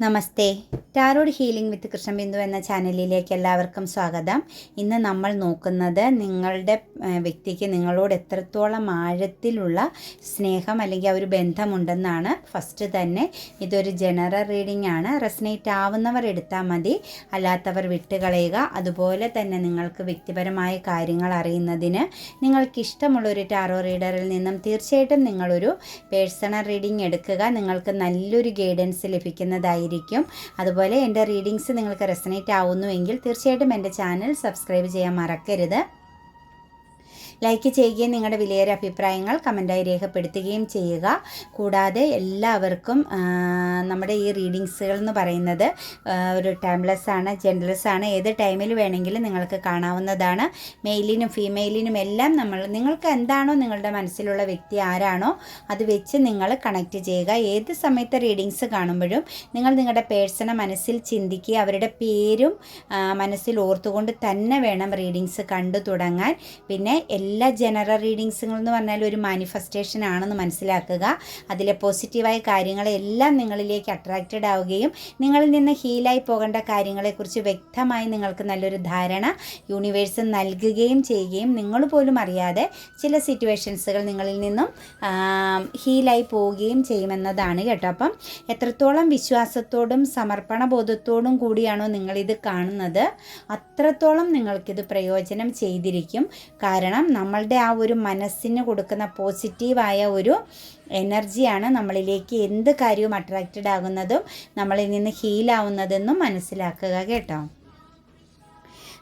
నమస్తే tarot healing വിത്ത് കൃഷ്ണബിന്ദു എന്ന ചാനലിലേക്ക് എല്ലാവർക്കും സ്വാഗതം. ഇന്ന് നമ്മൾ നോക്കുന്നത് നിങ്ങളുടെ വ്യക്തിക്ക് നിങ്ങളോട് എത്രത്തോളം ആഴത്തിലുള്ള സ്നേഹം അല്ലെങ്കിൽ ഒരു ബന്ധമുണ്ടെന്നാണ്. ഫസ്റ്റ് തന്നെ ഇതൊരു ജനറൽ റീഡിംഗ് ആണ്. റെസനേറ്റ് ആവുന്നവർ എടുത്താൽ മതി അല്ലാത്തവർ വിട്ടുകളയുക. അതുപോലെ തന്നെ നിങ്ങൾക്ക് വ്യക്തിപരമായ കാര്യങ്ങൾ അറിയുന്നതിന് നിങ്ങൾക്ക് ഇഷ്ടമുള്ള ഒരു ടാറോ റീഡറിൽ നിന്നും തീർച്ചയായിട്ടും നിങ്ങളൊരു പേഴ്സണൽ റീഡിംഗ് എടുക്കുക. നിങ്ങൾക്ക് നല്ലൊരു ഗൈഡൻസ് ലഭിക്കുന്നതായിരിക്കും. അതുപോലെ എന്റെ റീഡിങ്സ് നിങ്ങൾക്ക് റെസനേറ്റ് ആവുന്നുവെങ്കിൽ തീർച്ചയായിട്ടും എന്റെ ചാനൽ സബ്സ്ക്രൈബ് ചെയ്യാൻ മറക്കരുത്. ലൈക്ക് ചെയ്യുകയും നിങ്ങളുടെ വിലയേറിയ അഭിപ്രായങ്ങൾ കമന്റായി രേഖപ്പെടുത്തുകയും ചെയ്യുക. കൂടാതെ എല്ലാവർക്കും നമ്മുടെ ഈ റീഡിങ്സുകൾ എന്ന് പറയുന്നത് ഒരു ടൈംലെസ് ആണ് ജെൻഡർലെസ് ആണ്. ഏത് ടൈമിൽ വേണമെങ്കിലും നിങ്ങൾക്ക് കാണാവുന്നതാണ്. മെയിലിനും ഫീമെയിലിനും എല്ലാം നമ്മൾ നിങ്ങൾക്ക് എന്താണോ നിങ്ങളുടെ മനസ്സിലുള്ള വ്യക്തി ആരാണോ അത് വെച്ച് നിങ്ങൾ കണക്റ്റ് ചെയ്യുക. ഏത് സമയത്ത് റീഡിങ്സ് കാണുമ്പോഴും നിങ്ങൾ നിങ്ങളുടെ പേഴ്സണെ മനസ്സിൽ ചിന്തിക്കുക. അവരുടെ പേരും മനസ്സിൽ ഓർത്തുകൊണ്ട് തന്നെ വേണം റീഡിങ്സ് കണ്ടു തുടങ്ങാൻ. പിന്നെ എല്ലാ ജനറൽ റീഡിങ്സുകൾ എന്ന് പറഞ്ഞാൽ ഒരു മാനിഫെസ്റ്റേഷൻ ആണെന്ന് മനസ്സിലാക്കുക. അതിലെ പോസിറ്റീവായ കാര്യങ്ങളെല്ലാം നിങ്ങളിലേക്ക് അട്രാക്റ്റഡ് ആവുകയും നിങ്ങളിൽ നിന്ന് ഹീലായി പോകേണ്ട കാര്യങ്ങളെക്കുറിച്ച് വ്യക്തമായി നിങ്ങൾക്ക് നല്ലൊരു ധാരണ യൂണിവേഴ്സ് നൽകുകയും ചെയ്യുകയും നിങ്ങൾ പോലും അറിയാതെ ചില സിറ്റുവേഷൻസുകൾ നിങ്ങളിൽ നിന്നും ഹീലായി പോവുകയും ചെയ്യുമെന്നതാണ് കേട്ടോ. അപ്പം എത്രത്തോളം വിശ്വാസത്തോടും സമർപ്പണ ബോധത്തോടും കൂടിയാണോ നിങ്ങളിത് കാണുന്നത് അത്രത്തോളം നിങ്ങൾക്കിത് പ്രയോജനം ചെയ്തിരിക്കും. കാരണം നമ്മളുടെ ആ ഒരു മനസ്സിന് കൊടുക്കുന്ന പോസിറ്റീവായ ഒരു എനർജിയാണ് നമ്മളിലേക്ക് എന്ത് കാര്യവും അട്രാക്റ്റഡ് ആകുന്നതും നമ്മളിൽ നിന്ന് ഹീലാവുന്നതെന്നും മനസ്സിലാക്കുക കേട്ടോ.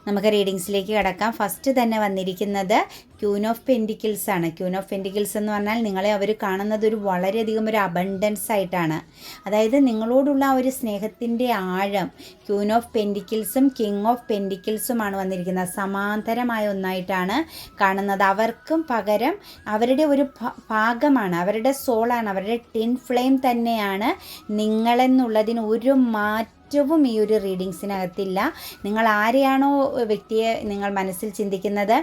നമുക്ക് റീഡിങ്സിലേക്ക് കിടക്കാം. ഫസ്റ്റ് തന്നെ വന്നിരിക്കുന്നത് ക്യൂൻ ഓഫ് പെന്റിക്കിൾസ് ആണ്. ക്യൂൻ ഓഫ് പെന്റിക്കിൾസ് എന്ന് പറഞ്ഞാൽ നിങ്ങളെ അവർ കാണുന്നത് ഒരു വളരെയധികം ഒരു അബണ്ടൻസ് ആയിട്ടാണ്. അതായത് നിങ്ങളോടുള്ള ഒരു സ്നേഹത്തിന്റെ ആഴം ക്യൂൻ ഓഫ് പെന്റിക്കിൾസും കിങ് ഓഫ് പെന്റിക്കിൾസുമാണ് വന്നിരിക്കുന്നത്. സമാന്തരമായ ഒന്നായിട്ടാണ് കാണുന്നത്. അവർക്കും പകരം അവരുടെ ഒരു ഭാഗമാണ്. അവരുടെ സോളാണ് അവരുടെ ടിൻ ഫ്ലെയിം തന്നെയാണ് നിങ്ങളെന്നുള്ളതിന് ഒരു മാറ്റം ഏറ്റവും ഈ ഒരു റീഡിങ്സിനകത്തില്ല. നിങ്ങൾ ആരെയാണോ വ്യക്തിയെ നിങ്ങൾ മനസ്സിൽ ചിന്തിക്കുന്നത്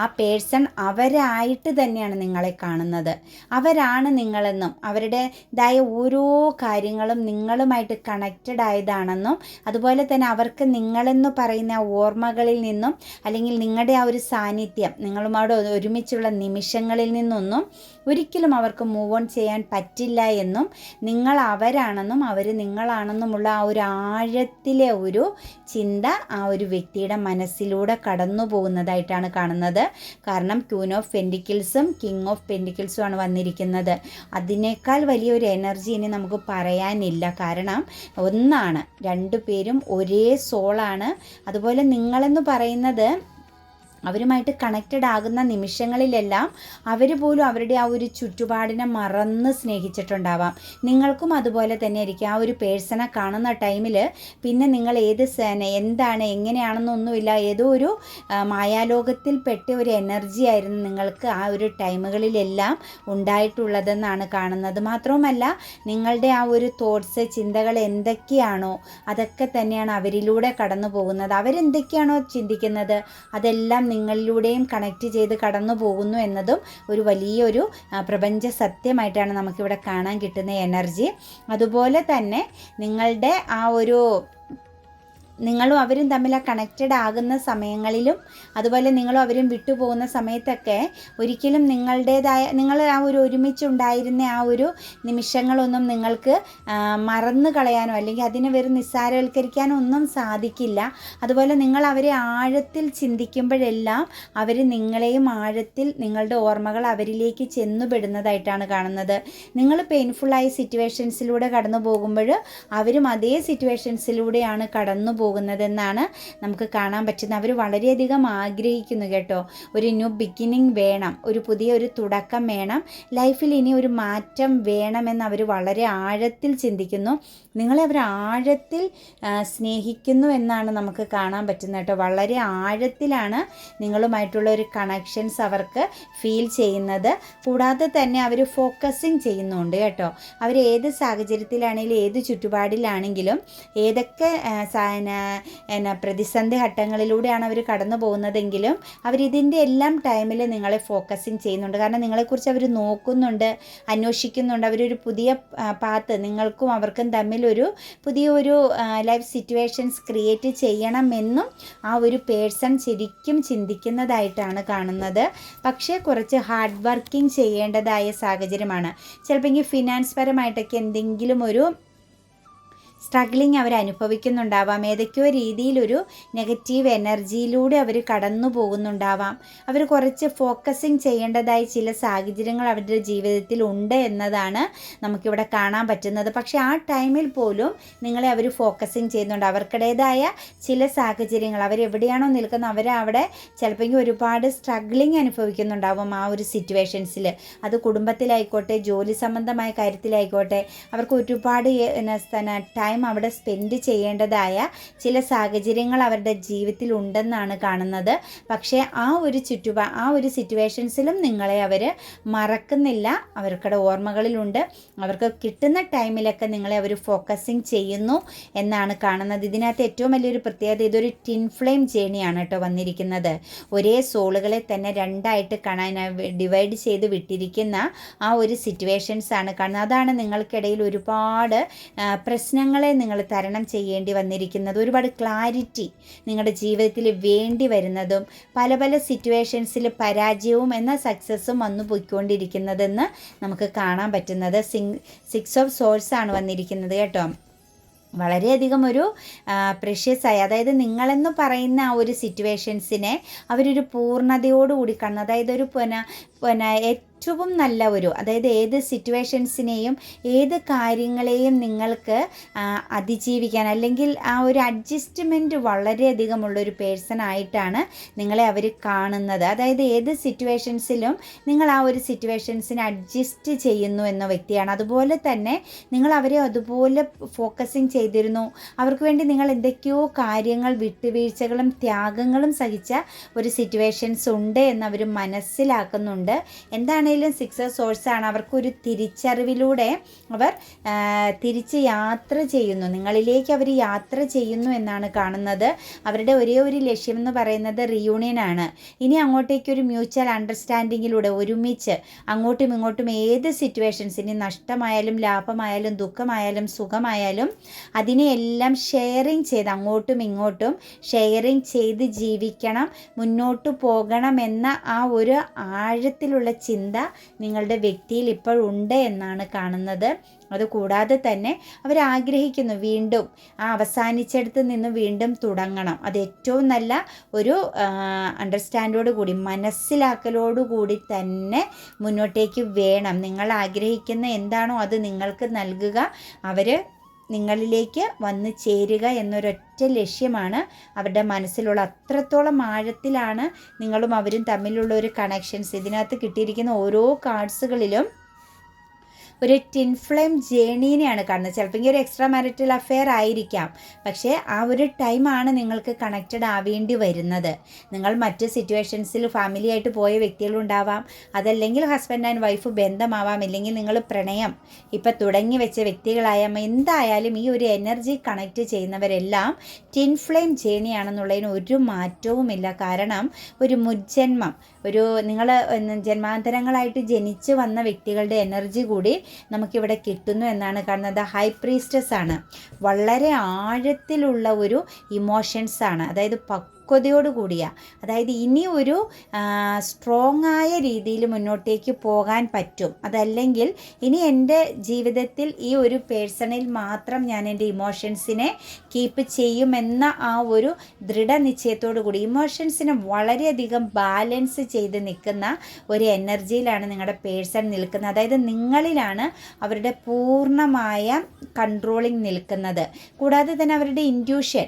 ആ പേഴ്സൺ അവരായിട്ട് തന്നെയാണ് നിങ്ങളെ കാണുന്നത്. അവരാണ് നിങ്ങളെന്നും അവരുടേതായ ഓരോ കാര്യങ്ങളും നിങ്ങളുമായിട്ട് കണക്റ്റഡ് ആയതാണെന്നും അതുപോലെ തന്നെ അവർക്ക് നിങ്ങളെന്ന് പറയുന്ന ഓർമ്മകളിൽ നിന്നും അല്ലെങ്കിൽ നിങ്ങളുടെ ആ ഒരു സാന്നിധ്യം നിങ്ങളുമായിട്ട് ഒരുമിച്ചുള്ള നിമിഷങ്ങളിൽ നിന്നൊന്നും ഒരിക്കലും അവർക്ക് മൂവ് ഓൺ ചെയ്യാൻ പറ്റില്ല എന്നും നിങ്ങൾ അവരാണെന്നും അവർ നിങ്ങളാണെന്നുമുള്ള ആ ഒരു ആഴത്തിലെ ഒരു ചിന്ത ആ ഒരു വ്യക്തിയുടെ മനസ്സിലൂടെ കടന്നു പോകുന്നതായിട്ടാണ് കാണുന്നത്. കാരണം ക്യൂൻ ഓഫ് പെൻഡിക്കിൾസും കിങ് ഓഫ് പെൻഡിക്കിൾസും ആണ് വന്നിരിക്കുന്നത്. അതിനേക്കാൾ വലിയൊരു എനർജി ഇനി നമുക്ക് പറയാനില്ല. കാരണം ഒന്നാണ് രണ്ടു പേരും ഒരേ സോളാണ് അതുപോലെ നിങ്ങളെന്ന് പറയുന്നത് അവരുമായിട്ട് കണക്റ്റഡ് ആകുന്ന നിമിഷങ്ങളിലെല്ലാം അവർ പോലും അവരുടെ ആ ഒരു ചുറ്റുപാടിനെ മറന്ന് സ്നേഹിച്ചിട്ടുണ്ടാവാം. നിങ്ങൾക്കും അതുപോലെ തന്നെ ആയിരിക്കും ആ ഒരു പേഴ്സണെ കാണുന്ന ടൈമിൽ പിന്നെ നിങ്ങൾ ഏത് എന്താണ് എങ്ങനെയാണെന്നൊന്നുമില്ല ഏതോ ഒരു മായാലോകത്തിൽ പെട്ട ഒരു എനർജി ആയിരുന്നു നിങ്ങൾക്ക് ആ ഒരു ടൈമുകളിലെല്ലാം ഉണ്ടായിട്ടുള്ളതെന്നാണ് കാണുന്നത്. മാത്രവുമല്ല നിങ്ങളുടെ ആ ഒരു തോട്ട്സ് ചിന്തകൾ എന്തൊക്കെയാണോ അതൊക്കെ തന്നെയാണ് അവരിലൂടെ കടന്നു പോകുന്നത് അവരെന്തൊക്കെയാണോ ചിന്തിക്കുന്നത്? അതെല്ലാം നിങ്ങളിലൂടെയും കണക്റ്റ് ചെയ്ത് കടന്നു പോകുന്നു എന്നതും ഒരു വലിയൊരു പ്രപഞ്ച സത്യമായിട്ടാണ് നമുക്കിവിടെ കാണാൻ കിട്ടുന്ന എനർജി അതുപോലെ തന്നെ നിങ്ങളുടെ ആ ഒരു നിങ്ങളും അവരും തമ്മിൽ ആ കണക്റ്റഡ് ആകുന്ന സമയങ്ങളിലും അതുപോലെ നിങ്ങളും അവരും വിട്ടുപോകുന്ന സമയത്തൊക്കെ ഒരിക്കലും നിങ്ങളുടേതായ നിങ്ങൾ ആ ഒരു ഒരുമിച്ചുണ്ടായിരുന്ന ആ ഒരു നിമിഷങ്ങളൊന്നും നിങ്ങൾക്ക് മറന്നു കളയാനോ അല്ലെങ്കിൽ അതിനെ വെറും നിസ്സാരവൽക്കരിക്കാനോ ഒന്നും സാധിക്കില്ല. അതുപോലെ നിങ്ങൾ അവരെ ആഴത്തിൽ ചിന്തിക്കുമ്പോഴെല്ലാം അവർ നിങ്ങളെയും ആഴത്തിൽ നിങ്ങളുടെ ഓർമ്മകൾ അവരിലേക്ക് ചെന്നുപെടുന്നതായിട്ടാണ് കാണുന്നത്. നിങ്ങൾ പെയിൻഫുള്ളായ സിറ്റുവേഷൻസിലൂടെ കടന്നു പോകുമ്പോൾ അവരും അതേ സിറ്റുവേഷൻസിലൂടെയാണ് കടന്നു പോകുന്നതെന്നാണ് നമുക്ക് കാണാൻ പറ്റുന്നത്. അവർ വളരെയധികം ആഗ്രഹിക്കുന്നു കേട്ടോ. ഒരു ന്യൂ ബിഗിനിങ് വേണം. ഒരു പുതിയ ഒരു തുടക്കം വേണം. ലൈഫിൽ ഇനി ഒരു മാറ്റം വേണമെന്ന് അവർ വളരെ ആഴത്തിൽ ചിന്തിക്കുന്നു. നിങ്ങളെ അവർ ആഴത്തിൽ സ്നേഹിക്കുന്നു എന്നാണ് നമുക്ക് കാണാൻ പറ്റുന്നത് കേട്ടോ. വളരെ ആഴത്തിലാണ് നിങ്ങളുമായിട്ടുള്ള ഒരു കണക്ഷൻസ് അവർക്ക് ഫീൽ ചെയ്യുന്നത്. കൂടാതെ തന്നെ അവർ ഫോക്കസിങ് ചെയ്യുന്നുണ്ട് കേട്ടോ. അവർ ഏത് സാഹചര്യത്തിലാണെങ്കിലും ഏത് ചുറ്റുപാടിലാണെങ്കിലും ഏതൊക്കെ പിന്നെ എന്നാ പ്രതിസന്ധി ഘട്ടങ്ങളിലൂടെയാണ് അവർ കടന്നു പോകുന്നതെങ്കിലും അവരിതിന്റെ എല്ലാം ടൈമിൽ നിങ്ങളെ ഫോക്കസിങ് ചെയ്യുന്നുണ്ട്. കാരണം നിങ്ങളെക്കുറിച്ച് അവർ നോക്കുന്നുണ്ട് അന്വേഷിക്കുന്നുണ്ട്. അവരൊരു പുതിയ പാത്ത് നിങ്ങൾക്കും അവർക്കും തമ്മിലൊരു പുതിയൊരു ലൈഫ് സിറ്റുവേഷൻസ് ക്രിയേറ്റ് ചെയ്യണമെന്നും ആ ഒരു പേഴ്സൺ ശരിക്കും ചിന്തിക്കുന്നതായിട്ടാണ് കാണുന്നത്. പക്ഷേ കുറച്ച് ഹാർഡ് വർക്കിംഗ് ചെയ്യേണ്ടതായ സാഹചര്യമാണ്. ചിലപ്പോൾ ഫിനാൻസ് പരമായിട്ടൊക്കെ എന്തെങ്കിലും ഒരു സ്ട്രഗ്ലിങ് അവർ അനുഭവിക്കുന്നുണ്ടാവാം. ഏതൊക്കെയോ രീതിയിലൊരു നെഗറ്റീവ് എനർജിയിലൂടെ അവർ കടന്നു പോകുന്നുണ്ടാവാം. അവർ കുറച്ച് ഫോക്കസിങ് ചെയ്യേണ്ടതായ ചില സാഹചര്യങ്ങൾ അവരുടെ ജീവിതത്തിൽ ഉണ്ട് എന്നതാണ് നമുക്കിവിടെ കാണാൻ പറ്റുന്നത്. പക്ഷേ ആ ടൈമിൽ പോലും നിങ്ങളെ അവർ ഫോക്കസിങ് ചെയ്യുന്നുണ്ട്. അവർക്കിടേതായ ചില സാഹചര്യങ്ങൾ അവരെവിടെയാണോ നിൽക്കുന്നത് അവർ അവിടെ ചിലപ്പോൾ ഒരുപാട് സ്ട്രഗ്ലിങ് അനുഭവിക്കുന്നുണ്ടാവും ആ ഒരു സിറ്റുവേഷൻസിൽ അത് കുടുംബത്തിലായിക്കോട്ടെ ജോലി സംബന്ധമായ കാര്യത്തിലായിക്കോട്ടെ അവർക്ക് ഒരുപാട് ടൈം അവിടെ സ്പെൻഡ് ചെയ്യേണ്ടതായ ചില സാഹചര്യങ്ങൾ അവരുടെ ജീവിതത്തിൽ ഉണ്ടെന്നാണ് കാണുന്നത്. പക്ഷേ ആ ഒരു ചുറ്റുപാ ആ ഒരു സിറ്റുവേഷൻസിലും നിങ്ങളെ അവർ മറക്കുന്നില്ല. അവർക്കുടെ ഓർമ്മകളിലുണ്ട്. അവർക്ക് കിട്ടുന്ന ടൈമിലൊക്കെ നിങ്ങളെ അവർ ഫോക്കസിങ് ചെയ്യുന്നു എന്നാണ് കാണുന്നത്. ഇതിനകത്ത് ഏറ്റവും വലിയൊരു പ്രത്യേകത ഇതൊരു ടിൻ ഫ്ലെയിം ജേണിയാണ് കേട്ടോ വന്നിരിക്കുന്നത്. ഒരേ സോളുകളെ തന്നെ രണ്ടായിട്ട് കാണാൻ ഡിവൈഡ് ചെയ്ത് വിട്ടിരിക്കുന്ന ആ ഒരു സിറ്റുവേഷൻസ് ആണ് കാണുന്നത്. അതാണ് നിങ്ങൾക്കിടയിൽ ഒരുപാട് പ്രശ്നങ്ങൾ പ്രശ്നങ്ങളെ നിങ്ങൾ തരണം ചെയ്യേണ്ടി വന്നിരിക്കുന്നത്. ഒരുപാട് ക്ലാരിറ്റി നിങ്ങളുടെ ജീവിതത്തിൽ വേണ്ടി വരുന്നതും പല പല സിറ്റുവേഷൻസിൽ പരാജയവും എന്ന സക്സസ്സും വന്നു പോയിക്കൊണ്ടിരിക്കുന്നതെന്ന് നമുക്ക് കാണാൻ പറ്റുന്നത്. സിങ് സിക്സ് ഓഫ് സോഴ്സ് ആണ് വന്നിരിക്കുന്നത് കേട്ടോ. വളരെയധികം ഒരു പ്രഷ്യസായി അതായത് നിങ്ങളെന്ന് പറയുന്ന ആ ഒരു സിറ്റുവേഷൻസിനെ അവരൊരു പൂർണതയോടുകൂടി കാണുന്നു അതായത് ഒരു പിന്നെ പിന്നെ ഏറ്റവും നല്ല ഒരു അതായത് ഏത് സിറ്റുവേഷൻസിനെയും ഏത് കാര്യങ്ങളെയും നിങ്ങൾക്ക് അതിജീവിക്കാൻ അല്ലെങ്കിൽ ആ ഒരു അഡ്ജസ്റ്റ്മെന്റ് വളരെയധികം ഉള്ളൊരു പേഴ്സൺ ആയിട്ടാണ് നിങ്ങളെ അവർ കാണുന്നത്. അതായത് ഏത് സിറ്റുവേഷൻസിലും നിങ്ങൾ ആ ഒരു സിറ്റുവേഷൻസിനെ അഡ്ജസ്റ്റ് ചെയ്യുന്നു എന്ന വ്യക്തിയാണ്. അതുപോലെ തന്നെ നിങ്ങൾ അവരെ അതുപോലെ ഫോക്കസിങ് ചെയ്തിരുന്നു. അവർക്ക് വേണ്ടി നിങ്ങൾ എന്തൊക്കെയോ കാര്യങ്ങൾ വിട്ടുവീഴ്ചകളും ത്യാഗങ്ങളും സഹിച്ച ഒരു സിറ്റുവേഷൻസ് ഉണ്ട് എന്ന് അവർ മനസ്സിലാക്കുന്നുണ്ട്. എന്താണ് ആണെങ്കിലും സിക്സ് സോഴ്സാണ് അവർക്കൊരു തിരിച്ചറിവിലൂടെ അവർ തിരിച്ച് യാത്ര ചെയ്യുന്നു. നിങ്ങളിലേക്ക് അവർ യാത്ര ചെയ്യുന്നു എന്നാണ് കാണുന്നത്. അവരുടെ ഒരേ ഒരു ലക്ഷ്യം എന്ന് പറയുന്നത് റിയൂണിയൻ ആണ്. ഇനി അങ്ങോട്ടേക്ക് ഒരു മ്യൂച്വൽ അണ്ടർസ്റ്റാൻഡിങ്ങിലൂടെ ഒരുമിച്ച് അങ്ങോട്ടും ഇങ്ങോട്ടും ഏത് സിറ്റുവേഷൻസ് ഇനി നഷ്ടമായാലും ലാഭമായാലും ദുഃഖമായാലും സുഖമായാലും അതിനെയെല്ലാം ഷെയറിങ് ചെയ്ത് അങ്ങോട്ടും ഇങ്ങോട്ടും ഷെയറിങ് ചെയ്ത് ജീവിക്കണം മുന്നോട്ട് പോകണം എന്ന ആ ഒരു ആഴത്തിലുള്ള ചിന്ത നിങ്ങളുടെ വ്യക്തിയിൽ ഇപ്പോൾ ഉണ്ട് എന്നാണ് കാണുന്നത്. അതുകൂടാതെ തന്നെ അവർ ആഗ്രഹിക്കുന്നു വീണ്ടും ആ അവസാനിച്ചെടുത്ത് നിന്ന് വീണ്ടും തുടങ്ങണം. അത് ഏറ്റവും നല്ല ഒരു അണ്ടർസ്റ്റാൻഡോട് കൂടി മനസ്സിലാക്കലോടുകൂടി തന്നെ മുന്നോട്ടേക്ക് വേണം. നിങ്ങൾ ആഗ്രഹിക്കുന്ന എന്താണോ അത് നിങ്ങൾക്ക് നൽകുക. അവർ നിങ്ങളിലേക്ക് വന്നു ചേരുക എന്നൊരൊറ്റ ലക്ഷ്യമാണ് അവരുടെ മനസ്സിലുള്ള അത്രത്തോളം ആഴത്തിലാണ് നിങ്ങളും അവരും തമ്മിലുള്ള ഒരു കണക്ഷൻസ് ഇതിനകത്ത് കിട്ടിയിരിക്കുന്ന ഓരോ കാർഡ്സുകളിലും ഒരു ടിൻ ഫ്ലെയിം ജേണീനെയാണ് കാണുന്നത്. ചിലപ്പോൾ ഒരു എക്സ്ട്രാ മാരിറ്റൽ അഫെയർ ആയിരിക്കാം. പക്ഷേ ആ ഒരു ടൈമാണ് നിങ്ങൾക്ക് കണക്റ്റഡ് ആവേണ്ടി വരുന്നത്. നിങ്ങൾ മറ്റ് സിറ്റുവേഷൻസിൽ ഫാമിലി ആയിട്ട് പോയ വ്യക്തികളുണ്ടാവാം അതല്ലെങ്കിൽ ഹസ്ബൻഡ് ആൻഡ് വൈഫ് ബന്ധമാവാം. ഇല്ലെങ്കിൽ നിങ്ങൾ പ്രണയം ഇപ്പം തുടങ്ങി വെച്ച വ്യക്തികളായാൽ എന്തായാലും ഈ ഒരു എനർജി കണക്റ്റ് ചെയ്യുന്നവരെല്ലാം ടിൻ ഫ്ലെയിം ജേണിയാണെന്നുള്ളതിന് ഒരു മാറ്റവുമില്ല. കാരണം ഒരു മുജ്ജന്മം ഒരു നിങ്ങൾ ജന്മാന്തരങ്ങളായിട്ട് ജനിച്ച് വന്ന വ്യക്തികളുടെ എനർജി കൂടി നമുക്കിവിടെ കിട്ടുന്നു എന്നാണ് കാണുന്നത്. ഹൈ പ്രീസ്റ്റസ് ആണ്. വളരെ ആഴത്തിലുള്ള ഒരു ഇമോഷൻസ് ആണ്. അതായത് കൂടിയ. അതായത് ഇനി ഒരു സ്ട്രോങ് ആയ രീതിയിൽ മുന്നോട്ടേക്ക് പോകാൻ പറ്റും. അതല്ലെങ്കിൽ ഇനി എന്റെ ജീവിതത്തിൽ ഈ ഒരു പേഴ്സണിൽ മാത്രം ഞാൻ എന്റെ ഇമോഷൻസിനെ കീപ്പ് ചെയ്യുമെന്ന ആ ഒരു ദൃഢനിശ്ചയത്തോടു കൂടി ഇമോഷൻസിനെ വളരെയധികം ബാലൻസ് ചെയ്ത് നിൽക്കുന്ന ഒരു എനർജിയിലാണ് നിങ്ങളുടെ പേഴ്സൺ നിൽക്കുന്നത്. അതായത് നിങ്ങളിലാണ് അവരുടെ പൂർണമായ കൺട്രോളിങ് നിൽക്കുന്നത്. കൂടാതെ തന്നെ അവരുടെ ഇൻഡ്യൂഷൻ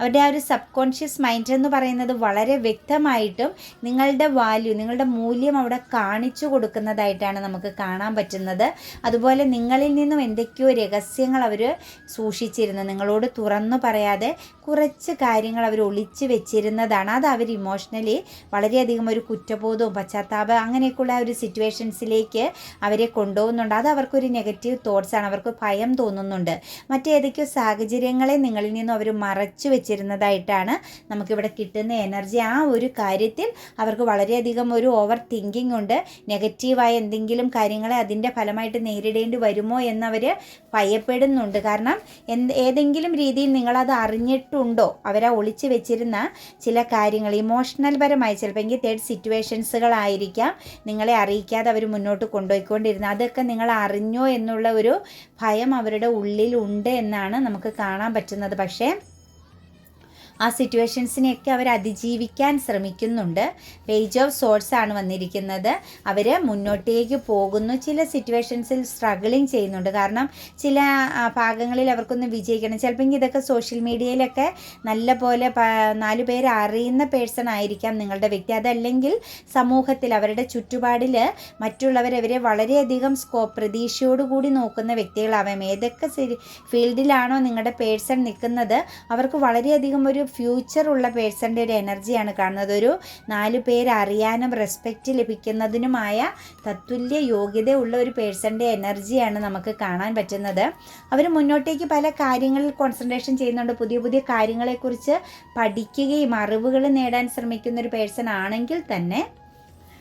അവരുടെ ആ ഒരു സബ് കോൺഷ്യസ് മൈൻഡ് എന്ന് പറയുന്നത് വളരെ വ്യക്തമായിട്ടും നിങ്ങളുടെ വാല്യൂ നിങ്ങളുടെ മൂല്യം അവിടെ കാണിച്ചു കൊടുക്കുന്നതായിട്ടാണ് നമുക്ക് കാണാൻ പറ്റുന്നത്. അതുപോലെ നിങ്ങളിൽ നിന്നും എന്തൊക്കെയോ രഹസ്യങ്ങൾ അവർ സൂക്ഷിച്ചിരുന്നു. നിങ്ങളോട് തുറന്നു പറയാതെ കുറച്ച് കാര്യങ്ങൾ അവർ ഒളിച്ച് വെച്ചിരുന്നതാണ്. അത് അവർ ഇമോഷണലി വളരെയധികം ഒരു കുറ്റബോധവും പശ്ചാത്താപം അങ്ങനെയൊക്കെയുള്ള ഒരു സിറ്റുവേഷൻസിലേക്ക് അവരെ കൊണ്ടുപോകുന്നുണ്ട്. അത് അവർക്കൊരു നെഗറ്റീവ് തോട്ട്സാണ് അവർക്ക് ഭയം തോന്നുന്നുണ്ട്. മറ്റേതൊക്കെയോ സാഹചര്യങ്ങളെ നിങ്ങളിൽ നിന്നും അവർ മറച്ചു വെച്ചിരുന്നതായിട്ടാണ് നമുക്കിവിടെ കിട്ടുന്ന എനർജി ആ ഒരു കാര്യത്തിൽ അവർക്ക് വളരെയധികം ഒരു ഓവർ തിങ്കിങ് ഉണ്ട്. നെഗറ്റീവായ എന്തെങ്കിലും കാര്യങ്ങളെ അതിന്റെ ഫലമായിട്ട് നേരിടേണ്ടി വരുമോ എന്നവർ ഭയപ്പെടുന്നുണ്ട്. കാരണം എന്ത് ഏതെങ്കിലും രീതിയിൽ നിങ്ങളത് അറിഞ്ഞിട്ടുണ്ടോ അവരെ ഒളിച്ചു വെച്ചിരുന്ന ചില കാര്യങ്ങൾ. ഇമോഷണൽ പരമായി ചിലപ്പോൾ എങ്കിൽ തേർഡ് സിറ്റുവേഷൻസുകളായിരിക്കാം നിങ്ങളെ അറിയിക്കാതെ അവർ മുന്നോട്ട് കൊണ്ടുപോയിക്കൊണ്ടിരുന്നത്. അതൊക്കെ നിങ്ങൾ അറിഞ്ഞോ എന്നുള്ള ഒരു ഭയം അവരുടെ ഉള്ളിലുണ്ട് എന്നാണ് നമുക്ക് കാണാൻ പറ്റുന്നത്. പക്ഷേ ആ സിറ്റുവേഷൻസിനെയൊക്കെ അവർ അതിജീവിക്കാൻ ശ്രമിക്കുന്നുണ്ട്. പേജ് ഓഫ് സോഴ്സ് ആണ് വന്നിരിക്കുന്നത്. അവർ മുന്നോട്ടേക്ക് പോകുന്നു. ചില സിറ്റുവേഷൻസിൽ സ്ട്രഗിളിങ് ചെയ്യുന്നുണ്ട്. കാരണം ചില ഭാഗങ്ങളിൽ അവർക്കൊന്ന് വിജയിക്കണം. ചിലപ്പോൾ ഇതൊക്കെ സോഷ്യൽ മീഡിയയിലൊക്കെ നല്ല പോലെ നാല് പേര് അറിയുന്ന പേഴ്സൺ ആയിരിക്കാം നിങ്ങളുടെ വ്യക്തി. അതല്ലെങ്കിൽ സമൂഹത്തിൽ അവരുടെ ചുറ്റുപാടിൽ മറ്റുള്ളവരവരെ വളരെയധികം സ്കോ പ്രതീക്ഷയോടുകൂടി നോക്കുന്ന വ്യക്തികളാവാം. ഏതൊക്കെ ഫീൽഡിലാണോ നിങ്ങളുടെ പേഴ്സൺ നിൽക്കുന്നത്? അവർക്ക് വളരെയധികം ഒരു ഫ്യൂച്ചർ ഉള്ള പേഴ്സന്റെ ഒരു എനർജിയാണ് കാണുന്നത്. ഒരു നാല് പേര് അറിയാനും റെസ്പെക്റ്റ് ലഭിക്കുന്നതിനുമായ തത്തുല്യ യോഗ്യത ഉള്ള ഒരു പേഴ്സന്റെ എനർജിയാണ് നമുക്ക് കാണാൻ പറ്റുന്നത്. അവർ മുന്നോട്ടേക്ക് പല കാര്യങ്ങളിൽ കോൺസെൻട്രേഷൻ ചെയ്യുന്നുണ്ട്. പുതിയ പുതിയ കാര്യങ്ങളെക്കുറിച്ച് പഠിക്കുകയും അറിവുകൾ നേടാൻ ശ്രമിക്കുന്ന ഒരു പേഴ്സൺ ആണെങ്കിൽ തന്നെ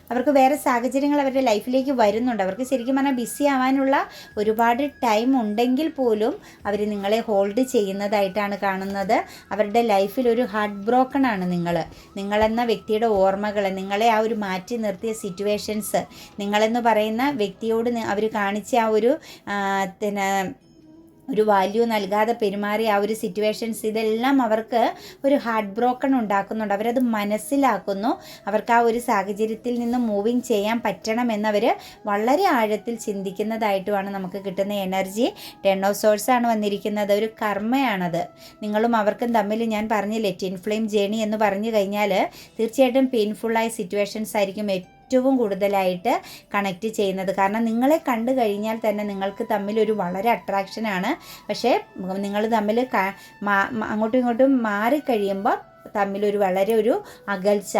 അവർക്ക് വേറെ സാഹചര്യങ്ങൾ അവരുടെ ലൈഫിലേക്ക് വരുന്നുണ്ട്. അവർക്ക് ശരിക്കും പറഞ്ഞാൽ ബിസി ആവാനുള്ള ഒരുപാട് ടൈം ഉണ്ടെങ്കിൽ പോലും അവർ നിങ്ങളെ ഹോൾഡ് ചെയ്യുന്നതായിട്ടാണ് കാണുന്നത്. അവരുടെ ലൈഫിൽ ഒരു ഹാർട്ട് ബ്രോക്കൺ ആണ് നിങ്ങൾ. നിങ്ങളെന്ന വ്യക്തിയുടെ ഓർമ്മകൾ നിങ്ങളെ ആ ഒരു മാറ്റി നിർത്തിയ സിറ്റുവേഷൻസ് നിങ്ങളെന്ന് പറയുന്ന വ്യക്തിയോട് അവർ കാണിച്ച ആ ഒരു പിന്നെ ഒരു വാല്യൂ നൽകാതെ പെരുമാറിയ ആ ഒരു സിറ്റുവേഷൻസ് ഇതെല്ലാം അവർക്ക് ഒരു ഹാർട്ട് ബ്രോക്കൺ ഉണ്ടാക്കുന്നുണ്ട്. അവരത് മനസ്സിലാക്കുന്നു. അവർക്ക് ആ ഒരു സാഹചര്യത്തിൽ നിന്ന് മൂവിങ് ചെയ്യാൻ പറ്റണമെന്നവർ വളരെ ആഴത്തിൽ ചിന്തിക്കുന്നതായിട്ടുമാണ് നമുക്ക് കിട്ടുന്ന എനർജി ടെൻ ഓഫ് സോഴ്സ് ആണ് വന്നിരിക്കുന്നത്. ഒരു കർമ്മയാണത്. നിങ്ങളും അവർക്കും തമ്മിൽ ഞാൻ പറഞ്ഞില്ലേ ടിൻ ഫ്ലെയിം ജേണി എന്ന് പറഞ്ഞു കഴിഞ്ഞാൽ തീർച്ചയായിട്ടും പെയിൻഫുള്ളായ സിറ്റുവേഷൻസ് ആയിരിക്കും. ഏറ്റവും കൂടുതലായിട്ട് കണക്റ്റ് ചെയ്യുന്നത്. കാരണം നിങ്ങളെ കണ്ടു കഴിഞ്ഞാൽ തന്നെ നിങ്ങൾക്ക് തമ്മിൽ ഒരു വളരെ അട്രാക്ഷനാണ് പക്ഷേ നിങ്ങൾ തമ്മിൽ അങ്ങോട്ടും ഇങ്ങോട്ടും മാറിക്കഴിയുമ്പോൾ തമ്മിലൊരു വളരെ ഒരു അകൽച്ച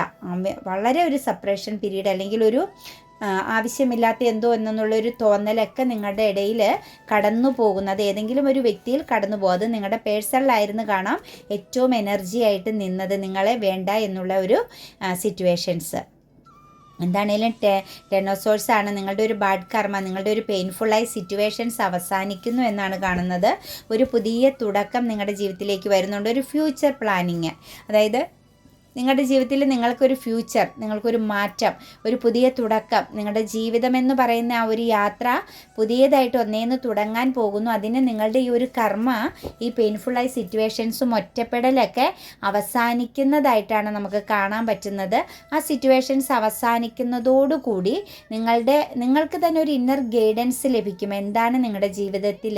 വളരെ ഒരു സെപ്പറേഷൻ പീരീഡ് അല്ലെങ്കിൽ ഒരു ആവശ്യമില്ലാത്ത എന്തോ എന്നുള്ളൊരു തോന്നലൊക്കെ നിങ്ങളുടെ ഇടയിൽ കടന്നു പോകുന്നത്. ഏതെങ്കിലും ഒരു വ്യക്തിയിൽ കടന്നു പോകും. അത് നിങ്ങളുടെ പേഴ്സണലായിരുന്നു കാണാം. ഏറ്റവും എനർജി ആയിട്ട് നിന്നത് നിങ്ങളെ വേണ്ട എന്നുള്ള ഒരു സിറ്റുവേഷൻസ് എന്താണേലും ടെ ടെനോസോഴ്സ് ആണ് നിങ്ങളുടെ ഒരു ബാഡ് കർമ്മ നിങ്ങളുടെ ഒരു പെയിൻഫുള്ളായി സിറ്റുവേഷൻസ് അവസാനിക്കുന്നു എന്നാണ് കാണുന്നത്. ഒരു പുതിയ തുടക്കം നിങ്ങളുടെ ജീവിതത്തിലേക്ക് വരുന്നുണ്ട്. ഒരു ഫ്യൂച്ചർ പ്ലാനിങ് അതായത് നിങ്ങളുടെ ജീവിതത്തിൽ നിങ്ങൾക്കൊരു ഫ്യൂച്ചർ നിങ്ങൾക്കൊരു മാറ്റം ഒരു പുതിയ തുടക്കം നിങ്ങളുടെ ജീവിതം എന്ന് പറയുന്ന ആ ഒരു യാത്ര പുതിയതായിട്ട് ഒന്നേന്ന് തുടങ്ങാൻ പോകുന്നു. അതിന് നിങ്ങളുടെ ഈ ഒരു കർമ്മ ഈ പെയിൻഫുള്ളായ സിറ്റുവേഷൻസും ഒറ്റപ്പെടലൊക്കെ അവസാനിക്കുന്നതായിട്ടാണ് നമുക്ക് കാണാൻ പറ്റുന്നത്. ആ സിറ്റുവേഷൻസ് അവസാനിക്കുന്നതോടുകൂടി നിങ്ങളുടെ നിങ്ങൾക്ക് തന്നെ ഒരു ഇന്നർ ഗൈഡൻസ് ലഭിക്കും. എന്താണ് നിങ്ങളുടെ ജീവിതത്തിൽ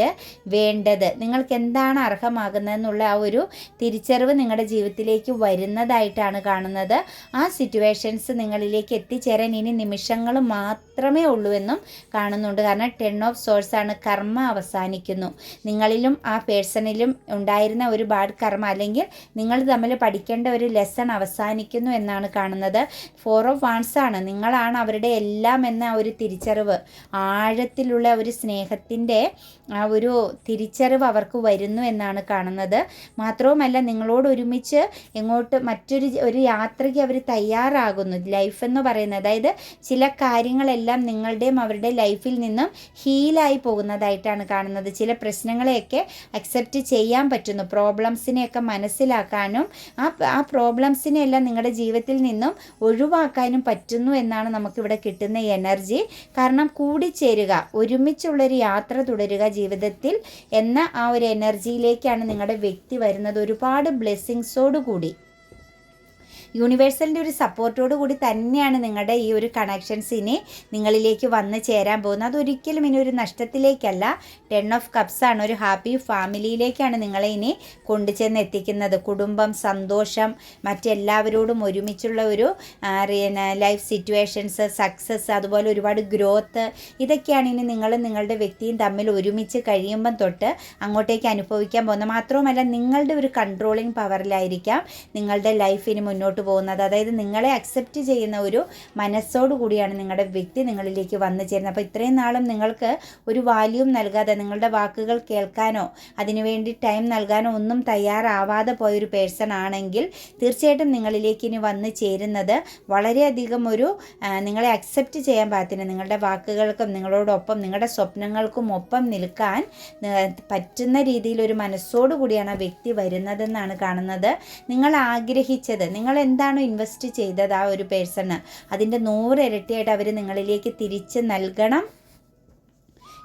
വേണ്ടത്? നിങ്ങൾക്ക് എന്താണ് അർഹമാകുന്നതെന്നുള്ള ആ ഒരു തിരിച്ചറിവ് നിങ്ങളുടെ ജീവിതത്തിലേക്ക് വരുന്നതായിട്ടാണ് ആയിട്ടാണ് കാണുന്നത്. ആ സിറ്റുവേഷൻസ് നിങ്ങളിലേക്ക് എത്തിച്ചേരാൻ ഇനി നിമിഷങ്ങൾ മാത്രമേ ഉള്ളൂ എന്നും കാണുന്നുണ്ട്. കാരണം ടെൻ ഓഫ് സോഴ്സ് ആണ് കർമ്മ അവസാനിക്കുന്നു. നിങ്ങളിലും ആ പേഴ്സണിലും ഉണ്ടായിരുന്ന ഒരു ബാഡ് കർമ്മ അല്ലെങ്കിൽ നിങ്ങൾ തമ്മിൽ പഠിക്കേണ്ട ഒരു ലെസൺ അവസാനിക്കുന്നു എന്നാണ് കാണുന്നത്. ഫോർ ഓഫ് വാൺസ് ആണ്. നിങ്ങളാണ് അവരുടെ എല്ലാം എന്ന ഒരു തിരിച്ചറിവ്. ആഴത്തിലുള്ള ഒരു സ്നേഹത്തിന്റെ ആ ഒരു തിരിച്ചറിവ് അവർക്ക് വരുന്നു എന്നാണ് കാണുന്നത്. മാത്രവുമല്ല നിങ്ങളോട് ഒരുമിച്ച് എങ്ങോട്ട് മറ്റൊരു ഒരു യാത്രയ്ക്ക് അവർ തയ്യാറാകുന്നു. ലൈഫ് എന്ന് പറയുന്നത്. അതായത് ചില കാര്യങ്ങളെല്ലാം നിങ്ങളുടെയും അവരുടെ ലൈഫിൽ നിന്നും ഹീലായി പോകുന്നതായിട്ടാണ് കാണുന്നത്. ചില പ്രശ്നങ്ങളെയൊക്കെ അക്സെപ്റ്റ് ചെയ്യാൻ പറ്റുന്നു. പ്രോബ്ലംസിനെയൊക്കെ മനസ്സിലാക്കാനും ആ ആ പ്രോബ്ലംസിനെയെല്ലാം നിങ്ങളുടെ ജീവിതത്തിൽ നിന്നും ഒഴിവാക്കാനും പറ്റുന്നു എന്നാണ് നമുക്കിവിടെ കിട്ടുന്ന എനർജി കാരണം കൂടിച്ചേരുക ഒരുമിച്ചുള്ളൊരു യാത്ര തുടരുക ജീവിതത്തിൽ എന്ന ആ ഒരു എനർജിയിലേക്കാണ് നിങ്ങളുടെ വ്യക്തി വരുന്നത്. ഒരുപാട് ബ്ലെസ്സിങ്സോടു കൂടി യൂണിവേഴ്സലിന്റെ ഒരു സപ്പോർട്ടോട് കൂടി തന്നെയാണ് നിങ്ങളുടെ ഈ ഒരു കണക്ഷൻസ് ഇനി നിങ്ങളിലേക്ക് വന്ന് ചേരാൻ പോകുന്നത്. അതൊരിക്കലും ഇനി ഒരു നഷ്ടത്തിലേക്കല്ല. ടെൻ ഓഫ് കപ്സ് ആണ് ഒരു ഹാപ്പി ഫാമിലിയിലേക്കാണ് നിങ്ങളെ ഇനി കൊണ്ടുചെന്ന് എത്തിക്കുന്നത് കുടുംബം സന്തോഷം മറ്റെല്ലാവരോടും ഒരുമിച്ചുള്ള ഒരു ലൈഫ് സിറ്റുവേഷൻസ് സക്സസ് അതുപോലെ ഒരുപാട് ഗ്രോത്ത് ഇതൊക്കെയാണ് ഇനി നിങ്ങളും നിങ്ങളുടെ വ്യക്തിയും തമ്മിൽ ഒരുമിച്ച് കഴിയുമ്പം തൊട്ട് അങ്ങോട്ടേക്ക് അനുഭവിക്കാൻ പോകുന്നത്. മാത്രവുമല്ല നിങ്ങളുടെ ഒരു കൺട്രോളിങ് പവറിലായിരിക്കാം നിങ്ങളുടെ ലൈഫിന് മുന്നോട്ട് പോകുന്നത് അതായത് നിങ്ങളെ അക്സെപ്റ്റ് ചെയ്യുന്ന ഒരു മനസ്സോടു കൂടിയാണ് നിങ്ങളുടെ വ്യക്തി നിങ്ങളിലേക്ക് വന്നു ചേരുന്നത്. അപ്പോൾ ഇത്രയും നാളും നിങ്ങൾക്ക് ഒരു വാല്യൂം നൽകാതെ നിങ്ങളുടെ വാക്കുകൾ കേൾക്കാനോ അതിനുവേണ്ടി ടൈം നൽകാനോ ഒന്നും തയ്യാറാവാതെ പോയൊരു പേഴ്സൺ ആണെങ്കിൽ തീർച്ചയായിട്ടും നിങ്ങളിലേക്ക് ഇനി വന്നു ചേരുന്നത് വളരെയധികം ഒരു നിങ്ങളെ അക്സെപ്റ്റ് ചെയ്യാൻ പാകത്തിന് നിങ്ങളുടെ വാക്കുകൾക്കും നിങ്ങളോടൊപ്പം നിങ്ങളുടെ സ്വപ്നങ്ങൾക്കും ഒപ്പം നിൽക്കാൻ പറ്റുന്ന രീതിയിൽ ഒരു മനസ്സോടു കൂടിയാണ് ആ വ്യക്തി വരുന്നതെന്നാണ് കാണുന്നത്. നിങ്ങൾ ആഗ്രഹിച്ചത് നിങ്ങൾ എന്താണോ ഇൻവെസ്റ്റ് ചെയ്തത് ആ ഒരു പേഴ്സണ് അതിന്റെ നൂറ് ഇരട്ടിയായിട്ട് അവർ നിങ്ങളിലേക്ക് തിരിച്ച് നൽകണം.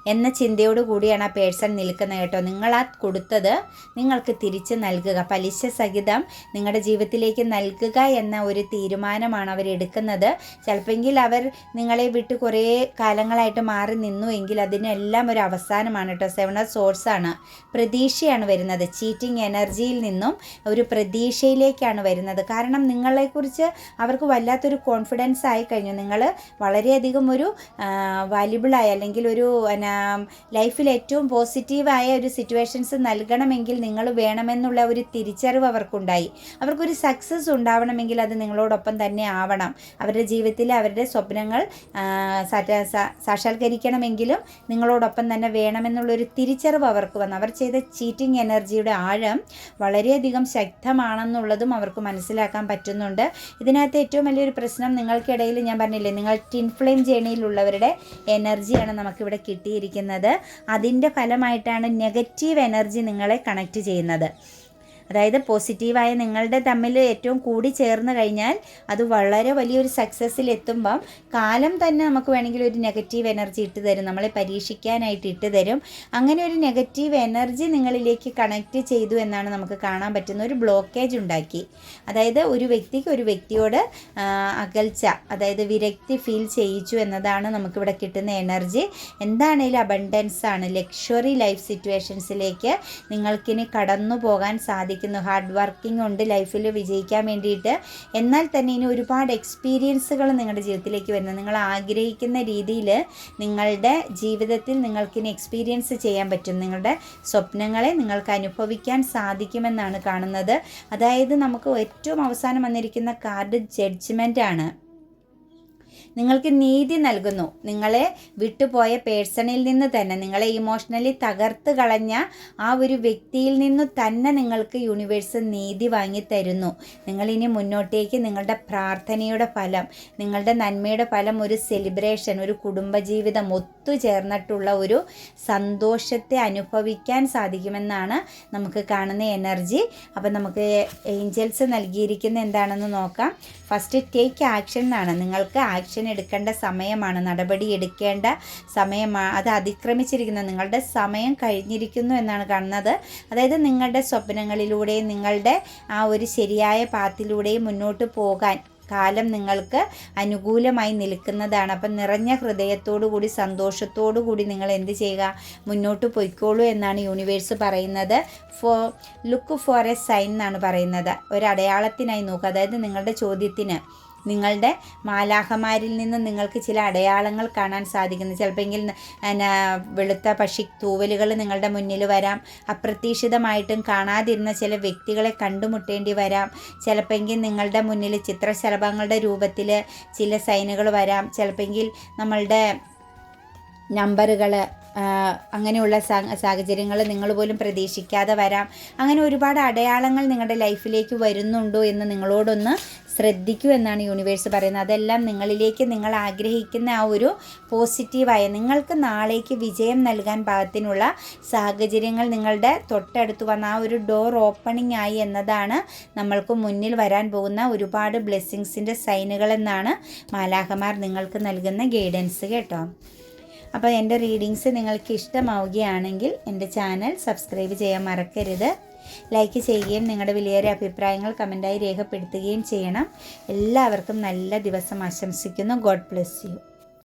എന്ന ചിന്തയോട് കൂടിയാണ് ആ പേഴ്സൺ നിൽക്കുന്നത് കേട്ടോ. നിങ്ങൾ ആ കൊടുത്തത് നിങ്ങൾക്ക് തിരിച്ച് നൽകുക. പലിശ സഹിതം നിങ്ങളുടെ ജീവിതത്തിലേക്ക് നൽകുക എന്ന ഒരു തീരുമാനമാണ് അവർ എടുക്കുന്നത്. ചിലപ്പോൾ അവർ നിങ്ങളെ വിട്ട് കുറേ കാലങ്ങളായിട്ട് മാറി നിന്നു എങ്കിൽ അതിനെല്ലാം ഒരു അവസാനമാണ് കേട്ടോ. സെവൻ ഓഫ് ആണ്. പ്രതീക്ഷയാണ് വരുന്നത്. ചീറ്റിംഗ് എനർജിയിൽ നിന്നും ഒരു പ്രതീക്ഷയിലേക്കാണ് വരുന്നത്. കാരണം നിങ്ങളെക്കുറിച്ച് അവർക്ക് വല്ലാത്തൊരു കോൺഫിഡൻസ് ആയി കഴിഞ്ഞു. നിങ്ങൾ വളരെയധികം ഒരു വാല്യുബിളായി അല്ലെങ്കിൽ ഒരു ലൈഫിൽ ഏറ്റവും പോസിറ്റീവായ ഒരു സിറ്റുവേഷൻസ് നൽകണമെങ്കിൽ നിങ്ങൾ വേണമെന്നുള്ള ഒരു തിരിച്ചറിവ് അവർക്കുണ്ടായി. അവർക്കൊരു സക്സസ് ഉണ്ടാവണമെങ്കിൽ അത് നിങ്ങളോടൊപ്പം തന്നെ ആവണം. അവരുടെ ജീവിതത്തിൽ അവരുടെ സ്വപ്നങ്ങൾ സാക്ഷാത്കരിക്കണമെങ്കിലും നിങ്ങളോടൊപ്പം തന്നെ വേണമെന്നുള്ളൊരു തിരിച്ചറിവ് അവർക്ക് വന്നു. അവർ ചെയ്ത ചീറ്റിംഗ് എനർജിയുടെ ആഴം വളരെയധികം ശക്തമാണെന്നുള്ളതും അവർക്ക് മനസ്സിലാക്കാൻ പറ്റുന്നുണ്ട്. ഇതിനകത്ത് ഏറ്റവും വലിയൊരു പ്രശ്നം നിങ്ങൾക്കിടയിൽ ഞാൻ പറഞ്ഞില്ലേ നിങ്ങൾ ടിൻ ഫ്ലെയിം ജേണിയിലുള്ളവരുടെ എനർജിയാണ് നമുക്കിവിടെ കിട്ടിയിരിക്കുന്നത് അതിന്റെ ഫലമായിട്ടാണ് നെഗറ്റീവ് എനർജി നിങ്ങളെ കണക്റ്റ് ചെയ്യുന്നത്. അതായത് പോസിറ്റീവായ നിങ്ങളുടെ തമ്മിൽ ഏറ്റവും കൂടി ചേർന്ന് കഴിഞ്ഞാൽ അത് വളരെ വലിയൊരു സക്സസ്സിൽ എത്തുമ്പം കാലം തന്നെ നമുക്ക് വേണമെങ്കിൽ ഒരു നെഗറ്റീവ് എനർജി ഇട്ട് തരും നമ്മളെ പരീക്ഷിക്കാനായിട്ട് ഇട്ട് തരും. അങ്ങനെ ഒരു നെഗറ്റീവ് എനർജി നിങ്ങളിലേക്ക് കണക്റ്റ് ചെയ്തു എന്നാണ് നമുക്ക് കാണാൻ പറ്റുന്ന ഒരു ബ്ലോക്കേജ് ഉണ്ടാക്കി. അതായത് ഒരു വ്യക്തിക്ക് ഒരു വ്യക്തിയോട് അകൽച്ച അതായത് വിരക്തി ഫീൽ ചെയ്യിച്ചു എന്നതാണ് നമുക്കിവിടെ കിട്ടുന്ന എനർജി എന്താണേലും അബണ്ടൻസ് ആണ് ലക്ഷറി ലൈഫ് സിറ്റുവേഷൻസിലേക്ക് നിങ്ങൾക്കിനി കടന്നു പോകാൻ സാധിക്കും. സാധിക്കുന്നു ഹാർഡ് വർക്കിംഗ് ഉണ്ട്. ലൈഫിൽ വിജയിക്കാൻ വേണ്ടിയിട്ട്. എന്നാൽ തന്നെ ഇനി ഒരുപാട് എക്സ്പീരിയൻസുകൾ നിങ്ങളുടെ ജീവിതത്തിലേക്ക് വരുന്നത് നിങ്ങൾ ആഗ്രഹിക്കുന്ന രീതിയിൽ നിങ്ങളുടെ ജീവിതത്തിൽ നിങ്ങൾക്കിനി എക്സ്പീരിയൻസ് ചെയ്യാൻ പറ്റും. നിങ്ങളുടെ സ്വപ്നങ്ങളെ നിങ്ങൾക്ക് അനുഭവിക്കാൻ സാധിക്കുമെന്നാണ് കാണുന്നത്. അതായത് നമുക്ക് ഏറ്റവും അവസാനം വന്നിരിക്കുന്ന കാർഡ് ജഡ്ജ്മെന്റ് ആണ്. നിങ്ങൾക്ക് നീതി നൽകുന്നു. നിങ്ങളെ വിട്ടുപോയ പേഴ്സണിൽ നിന്ന് തന്നെ നിങ്ങളെ ഇമോഷണലി തകർത്ത് കളഞ്ഞ ആ ഒരു വ്യക്തിയിൽ നിന്നു തന്നെ നിങ്ങൾക്ക് യൂണിവേഴ്സ് നീതി വാങ്ങി തരുന്നു. നിങ്ങളിനി മുന്നോട്ടേക്ക് നിങ്ങളുടെ പ്രാർത്ഥനയുടെ ഫലം നിങ്ങളുടെ നന്മയുടെ ഫലം ഒരു സെലിബ്രേഷൻ ഒരു കുടുംബജീവിതം ഒത്തുചേർന്നിട്ടുള്ള ഒരു സന്തോഷത്തെ അനുഭവിക്കാൻ സാധിക്കുമെന്നാണ് നമുക്ക് കാണുന്ന എനർജി അപ്പം നമുക്ക് ഏഞ്ചൽസ് നൽകിയിരിക്കുന്ന എന്താണെന്ന് നോക്കാം. ഫസ്റ്റ് ടേക്ക് ആക്ഷൻ എന്നാണ്. നിങ്ങൾക്ക് ആക്ഷൻ എടുക്കേണ്ട സമയമാണ് നടപടി എടുക്കേണ്ട സമയമാണ് അത് അതിക്രമിച്ചിരിക്കുന്നു നിങ്ങളുടെ സമയം കഴിഞ്ഞിരിക്കുന്നു എന്നാണ് കാണുന്നത്. അതായത് നിങ്ങളുടെ സ്വപ്നങ്ങളിലൂടെയും നിങ്ങളുടെ ആ ഒരു ശരിയായ പാത്തിലൂടെയും മുന്നോട്ട് പോകാൻ കാലം നിങ്ങൾക്ക് അനുകൂലമായി നിൽക്കുന്നതാണ്. അപ്പം നിറഞ്ഞ ഹൃദയത്തോടു കൂടി സന്തോഷത്തോടു കൂടി നിങ്ങൾ എന്ത് ചെയ്യുക? മുന്നോട്ട് പൊയ്ക്കോളൂ എന്നാണ് യൂണിവേഴ്സ് പറയുന്നത്. ഫോ ലുക്ക് ഫോർ എ സൈൻ എന്നാണ് പറയുന്നത്. ഒരു അടയാളത്തിനായി നോക്കുക. അതായത് നിങ്ങളുടെ ചോദ്യത്തിന് നിങ്ങളുടെ മാലാഹമാരിൽ നിന്ന് നിങ്ങൾക്ക് ചില അടയാളങ്ങൾ കാണാൻ സാധിക്കുന്നു. ചിലപ്പോൾ വെളുത്ത പക്ഷി തൂവലുകൾ നിങ്ങളുടെ മുന്നിൽ വരാം. അപ്രതീക്ഷിതമായിട്ടും കാണാതിരുന്ന ചില വ്യക്തികളെ കണ്ടുമുട്ടേണ്ടി വരാം. ചിലപ്പോൾ നിങ്ങളുടെ മുന്നിൽ ചിത്രശലഭങ്ങളുടെ രൂപത്തിൽ ചില സൈനുകൾ വരാം. ചിലപ്പോൾ നമ്മളുടെ നമ്പറുകൾ അങ്ങനെയുള്ള സാഹചര്യങ്ങൾ നിങ്ങൾ പോലും പ്രതീക്ഷിക്കാതെ വരാം. അങ്ങനെ ഒരുപാട് അടയാളങ്ങൾ നിങ്ങളുടെ ലൈഫിലേക്ക് വരുന്നുണ്ടോ എന്ന് നിങ്ങളോടൊന്ന് ശ്രദ്ധിക്കൂ എന്നാണ് യൂണിവേഴ്സ് പറയുന്നത്. അതെല്ലാം നിങ്ങളിലേക്ക് നിങ്ങൾ ആഗ്രഹിക്കുന്ന ആ ഒരു പോസിറ്റീവായ നിങ്ങൾക്ക് നാളേക്ക് വിജയം നൽകാൻ പാകത്തിനുള്ള സാഹചര്യങ്ങൾ നിങ്ങളുടെ തൊട്ടടുത്ത് വന്ന ആ ഒരു ഡോർ ഓപ്പണിംഗ് ആയി എന്നതാണ് നമ്മൾക്ക് മുന്നിൽ വരാൻ പോകുന്ന ഒരുപാട് ബ്ലെസ്സിങ്സിന്റെ സൈനുകൾ എന്നാണ് മാലാഹമാർ നിങ്ങൾക്ക് നൽകുന്ന ഗൈഡൻസ് കേട്ടോ. അപ്പോൾ എന്റെ റീഡിങ്സ് നിങ്ങൾക്ക് ഇഷ്ടമാവുകയാണെങ്കിൽ എന്റെ ചാനൽ സബ്സ്ക്രൈബ് ചെയ്യാൻ മറക്കരുത്. ലൈക്ക് ചെയ്യുകയും നിങ്ങളുടെ വിലയേറിയ അഭിപ്രായങ്ങൾ കമന്റായി രേഖപ്പെടുത്തുകയും ചെയ്യണം. എല്ലാവർക്കും നല്ല ദിവസം ആശംസിക്കുന്നു. God bless you